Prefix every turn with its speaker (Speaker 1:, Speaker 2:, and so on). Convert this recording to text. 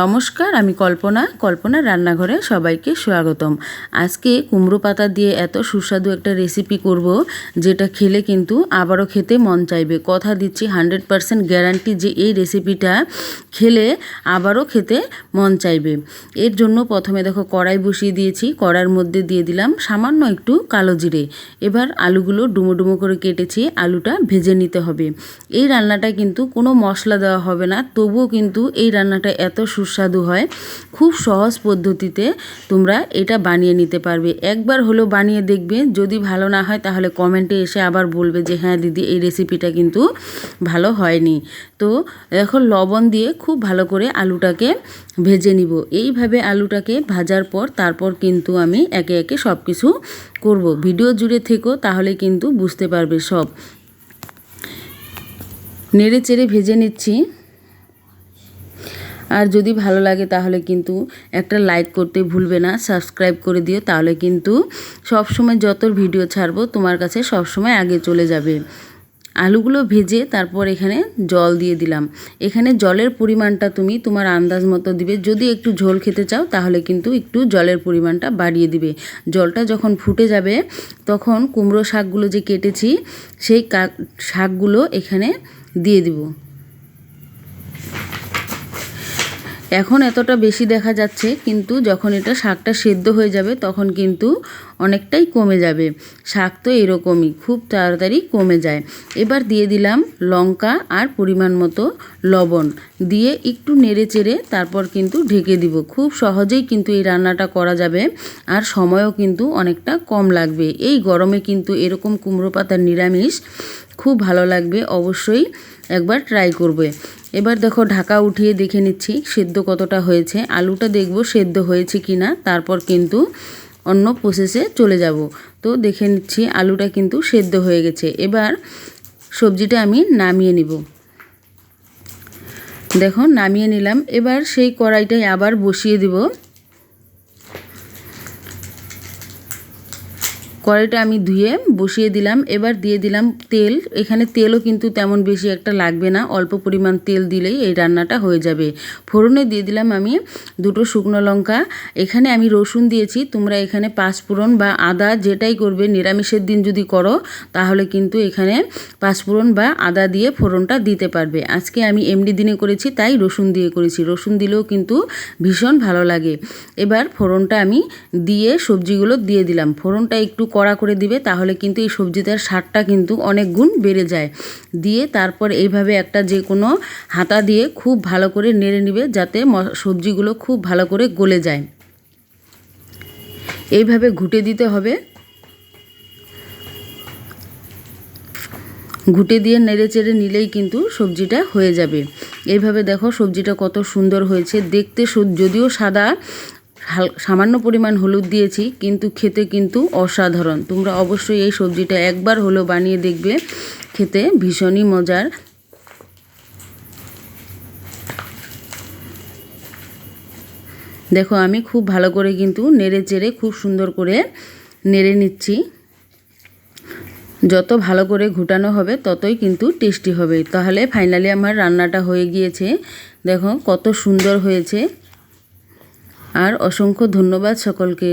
Speaker 1: নমস্কার, আমি কল্পনা। কল্পনা রান্নাঘরে সবাইকে স্বাগতম। আজকে কুমড়ো পাতা দিয়ে এত সুস্বাদু একটা রেসিপি করব, যেটা খেলে কিন্তু আবারও খেতে মন চাইবে। কথা দিচ্ছি হান্ড্রেড পারসেন্ট গ্যারান্টি যে এই রেসিপিটা খেলে আবারও খেতে মন চাইবে। এর জন্য প্রথমে দেখো কড়াই বসিয়ে দিয়েছি। কড়াইয়ের মধ্যে দিয়ে দিলাম সামান্য একটু কালো জিরে। এবার আলুগুলো ডুমো ডুমো করে কেটেছি, আলুটা ভেজে নিতে হবে। এই রান্নাটা কিন্তু কোনো মশলা দেওয়া হবে না, তবুও কিন্তু এই রান্নাটা এত সুস্বাদু হয়। খুব সহজ পদ্ধতিতে তোমরা এটা বানিয়ে নিতে পারবে। একবার হলেও বানিয়ে দেখবে। যদি ভালো না হয়, তাহলে কমেন্টে এসে আবার বলবে যে হ্যাঁ দিদি, এই রেসিপিটা কিন্তু ভালো হয়নি। তো এখন লবণ দিয়ে খুব ভালো করে আলুটাকে ভেজে নিব। এইভাবে আলুটাকে ভাজার পর তারপর কিন্তু আমি একে একে সব কিছু করব। ভিডিও জুড়ে থেকো, তাহলে কিন্তু বুঝতে পারবে সব। নেড়ে চেড়ে ভেজে নিচ্ছি। আর যদি ভালো লাগে তাহলে কিন্তু একটা লাইক করতে ভুলবে না সাবস্ক্রাইব করে দিও, তাহলে কিন্তু সব সময় যত ভিডিও ছাড়বো তোমার কাছে সব সময় আগে চলে যাবে। আলুগুলো ভেজে তারপর এখানে জল দিয়ে দিলাম। এখানে জলের পরিমাণটা তুমি তোমার আন্দাজ মতো দিবে। যদি একটু ঝোল খেতে চাও তাহলে কিন্তু একটু জলের পরিমাণটা বাড়িয়ে দিবে। জলটা যখন ফুটে যাবে, তখন কুমড়ো শাকগুলো যে কেটেছি, সেই শাকগুলো এখানে দিয়ে দিব। এখন এতটা বেশি দেখা যাচ্ছে, কিন্তু যখন এটা শাকটা সেদ্ধ হয়ে যাবে, তখন কিন্তু অনেকটাই কমে যাবে। শাক তো এরকমই, খুব তাড়াতাড়ি কমে যায়। এবার দিয়ে দিলাম লঙ্কা আর পরিমাণ মতো লবণ। দিয়ে একটু নেড়ে চেড়ে তারপর কিন্তু ঢেকে দিব। খুব সহজেই কিন্তু এই রান্নাটা করা যাবে আর সময়ও কিন্তু অনেকটা কম লাগবে। এই গরমে কিন্তু এরকম কুমড়ো পাতার নিরামিষ খুব ভালো লাগবে, অবশ্যই একবার ট্রাই করবে। এবার দেখো ঢাকা উঠিয়ে দেখে নিচ্ছি সেদ্ধ কতটা হয়েছে। আলুটা দেখব সেদ্ধ হয়েছে কি না তারপর কিন্তু অন্য প্রসেসে চলে যাব। তো দেখে নিচ্ছি আলুটা কিন্তু সেদ্ধ হয়ে গেছে। এবার সবজিটা আমি নামিয়ে নিব। দেখো নামিয়ে নিলাম। এবার সেই কড়াইটাই আবার বসিয়ে দিব। কড়াইটা আমি ধুয়ে বসিয়ে দিলাম। এবার দিয়ে দিলাম তেল। এখানে তেলও কিন্তু তেমন বেশি একটা লাগবে না। অল্প পরিমাণ তেল দিলেই এই রান্নাটা হয়ে যাবে। ফোড়নে দিয়ে দিলাম আমি দুটো শুকনো লঙ্কা। এখানে আমি রসুন দিয়েছি। তোমরা এখানে পাঁচফোড়ন বা আদা যেটাই করবে, নিরামিষের দিন যদি করো, তাহলে কিন্তু এখানে পাঁচফোড়ন বা আদা দিয়ে ফোড়নটা দিতে পারবে। আজকে আমি এমনি দিনে করেছি, তাই রসুন দিয়ে করেছি। রসুন দিলেও কিন্তু ভীষণ ভালো লাগে। এবার ফোড়নটা আমি দিয়ে সবজিগুলো দিয়ে দিলাম। ফোড়নটা একটু কড়া করে দিবে, তাহলে কিন্তু এই সবজিটার স্বাদটা কিন্তু অনেক গুণ বেড়ে যায়। দিয়ে তারপর এইভাবে একটা যে কোনো হাতা দিয়ে খুব ভালো করে নেড়ে নিবে, যাতে সবজিগুলো খুব ভালো করে গলে যায়। এইভাবে ঘুটে দিতে হবে। ঘুটে দিয়ে নেড়ে চেড়ে নিলেই কিন্তু সবজিটা হয়ে যাবে। এইভাবে দেখো সবজিটা কত সুন্দর হয়েছে। দেখতে যদিও সাদা সামান্য পরিমাণ হলুদ দিয়েছি, কিন্তু খেতে কিন্তু অসাধারণ। তোমরা অবশ্যই এই সবজিটা একবার হলেও বানিয়ে দেখবে, খেতে ভীষণই মজার। দেখো, আমি খুব ভালো করে কিন্তু নেড়ে চেড়ে খুব সুন্দর করে নেড়ে নিচ্ছি। যত ভালো করে ঘুটানো হবে, ততই কিন্তু টেস্টি হবে। তাহলে ফাইনালি আমার রান্নাটা হয়ে গিয়েছে। দেখো, কত সুন্দর হয়েছে। আর অসংখ্য ধন্যবাদ সকলকে।